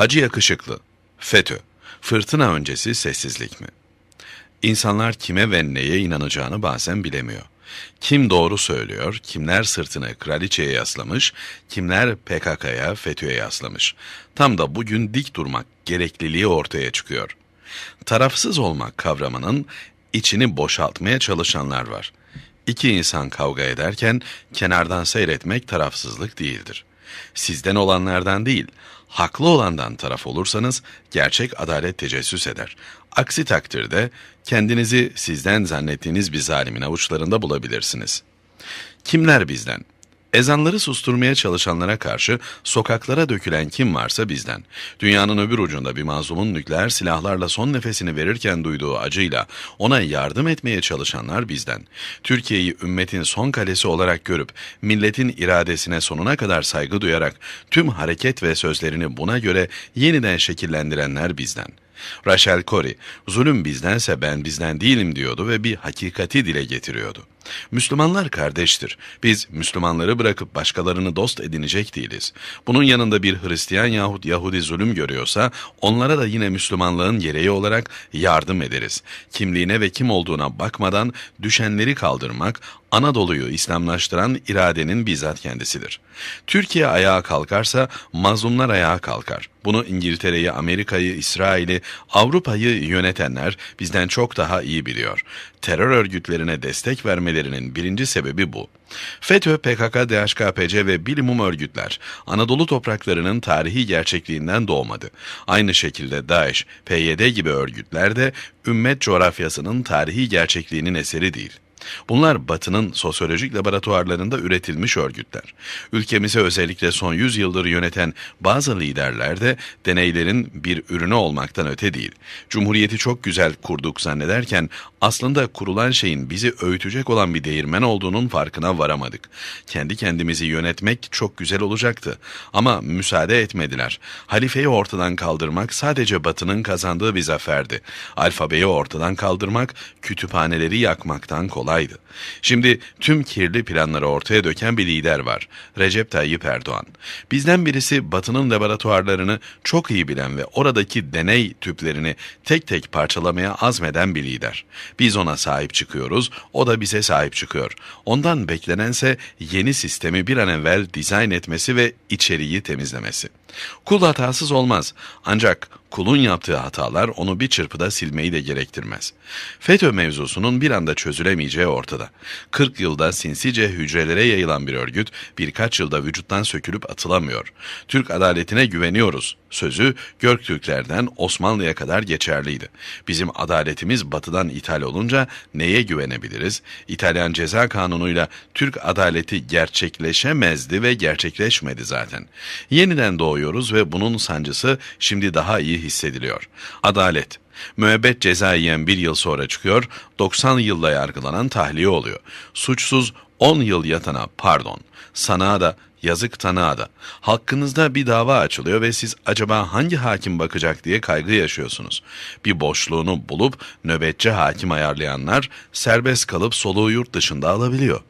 Hacı Yakışıklı, FETÖ, fırtına öncesi sessizlik mi? İnsanlar kime ve neye inanacağını bazen bilemiyor. Kim doğru söylüyor, kimler sırtını kraliçeye yaslamış, kimler PKK'ya, FETÖ'ye yaslamış. Tam da bugün dik durmak gerekliliği ortaya çıkıyor. Tarafsız olmak kavramının içini boşaltmaya çalışanlar var. İki insan kavga ederken kenardan seyretmek tarafsızlık değildir. Sizden olanlardan değil, haklı olandan taraf olursanız gerçek adalet tecessüs eder. Aksi takdirde kendinizi sizden zannettiğiniz bir zalimin avuçlarında bulabilirsiniz. Kimler bizden? Ezanları susturmaya çalışanlara karşı sokaklara dökülen kim varsa bizden. Dünyanın öbür ucunda bir mazlumun nükleer silahlarla son nefesini verirken duyduğu acıyla ona yardım etmeye çalışanlar bizden. Türkiye'yi ümmetin son kalesi olarak görüp milletin iradesine sonuna kadar saygı duyarak tüm hareket ve sözlerini buna göre yeniden şekillendirenler bizden. Rachel Corrie, zulüm bizdense ben bizden değilim diyordu ve bir hakikati dile getiriyordu. Müslümanlar kardeştir. Biz Müslümanları bırakıp başkalarını dost edinecek değiliz. Bunun yanında bir Hristiyan yahut Yahudi zulüm görüyorsa onlara da yine Müslümanlığın gereği olarak yardım ederiz. Kimliğine ve kim olduğuna bakmadan düşenleri kaldırmak, Anadolu'yu İslamlaştıran iradenin bizzat kendisidir. Türkiye ayağa kalkarsa mazlumlar ayağa kalkar. Bunu İngiltere'yi, Amerika'yı, İsrail'i, Avrupa'yı yönetenler bizden çok daha iyi biliyor. Terör örgütlerine destek vermelerinin birinci sebebi bu. FETÖ, PKK, DHKPC ve bilimum örgütler Anadolu topraklarının tarihi gerçekliğinden doğmadı. Aynı şekilde DAEŞ, PYD gibi örgütler de ümmet coğrafyasının tarihi gerçekliğinin eseri değil. Bunlar Batı'nın sosyolojik laboratuvarlarında üretilmiş örgütler. Ülkemizi özellikle son 100 yıldır yöneten bazı liderler de deneylerin bir ürünü olmaktan öte değil. Cumhuriyeti çok güzel kurduk zannederken aslında kurulan şeyin bizi öğütecek olan bir değirmen olduğunun farkına varamadık. Kendi kendimizi yönetmek çok güzel olacaktı ama müsaade etmediler. Halifeyi ortadan kaldırmak sadece Batı'nın kazandığı bir zaferdi. Alfabeyi ortadan kaldırmak kütüphaneleri yakmaktan kolaydı. Şimdi tüm kirli planları ortaya döken bir lider var. Recep Tayyip Erdoğan. Bizden birisi Batı'nın laboratuvarlarını çok iyi bilen ve oradaki deney tüplerini tek tek parçalamaya azmeden bir lider. Biz ona sahip çıkıyoruz, o da bize sahip çıkıyor. Ondan beklenense yeni sistemi bir an evvel dizayn etmesi ve içeriği temizlemesi. Kul hatasız olmaz. Ancak kulun yaptığı hatalar onu bir çırpıda silmeyi de gerektirmez. FETÖ mevzusunun bir anda çözülemeyeceği ortada. 40 yılda sinsice hücrelere yayılan bir örgüt birkaç yılda vücuttan sökülüp atılamıyor. Türk adaletine güveniyoruz. Sözü Göktürklerden Osmanlı'ya kadar geçerliydi. Bizim adaletimiz batıdan ithal olunca neye güvenebiliriz? İtalyan ceza kanunuyla Türk adaleti gerçekleşemezdi ve gerçekleşmedi zaten. Yeniden doğuyoruz ve bunun sancısı şimdi daha iyi hissediliyor. Adalet. Müebbet ceza yiyen bir yıl sonra çıkıyor, 90 yılla yargılanan tahliye oluyor. Suçsuz 10 yıl yatana pardon, sanığa da yazık tanığa da. Hakkınızda bir dava açılıyor ve siz acaba hangi hakim bakacak diye kaygı yaşıyorsunuz. Bir boşluğunu bulup nöbetçi hakim ayarlayanlar serbest kalıp soluğu yurt dışında alabiliyor.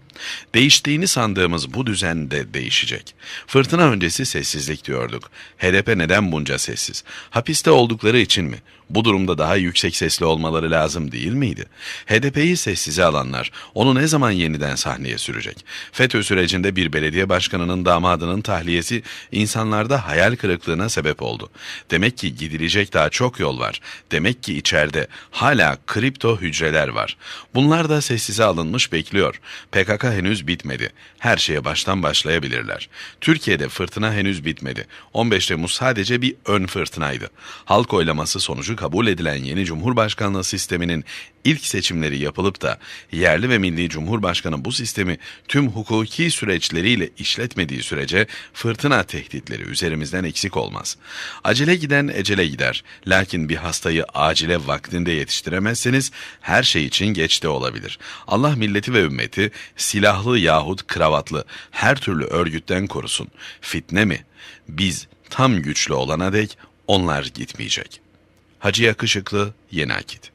Değiştiğini sandığımız bu düzen de değişecek. Fırtına öncesi sessizlik diyorduk. HDP neden bunca sessiz? Hapiste oldukları için mi? Bu durumda daha yüksek sesli olmaları lazım değil miydi? HDP'yi sessize alanlar onu ne zaman yeniden sahneye sürecek? FETÖ sürecinde bir belediye başkanının damadının tahliyesi insanlarda hayal kırıklığına sebep oldu. Demek ki gidilecek daha çok yol var. Demek ki içeride hala kripto hücreler var. Bunlar da sessize alınmış bekliyor. PKK henüz bitmedi. Her şeye baştan başlayabilirler. Türkiye'de fırtına henüz bitmedi. 15 Temmuz sadece bir ön fırtınaydı. Halk oylaması sonucu kabul edilen yeni Cumhurbaşkanlığı sisteminin ilk seçimleri yapılıp da yerli ve milli Cumhurbaşkanı bu sistemi tüm hukuki süreçleriyle işletmediği sürece fırtına tehditleri üzerimizden eksik olmaz. Acele giden ecele gider. Lakin bir hastayı acile vaktinde yetiştiremezseniz her şey için geç de olabilir. Allah milleti ve ümmeti silahlı yahut kravatlı her türlü örgütten korusun. Fitne mi? Biz tam güçlü olana dek onlar gitmeyecek. Hacı Yakışıklı Yeni Akit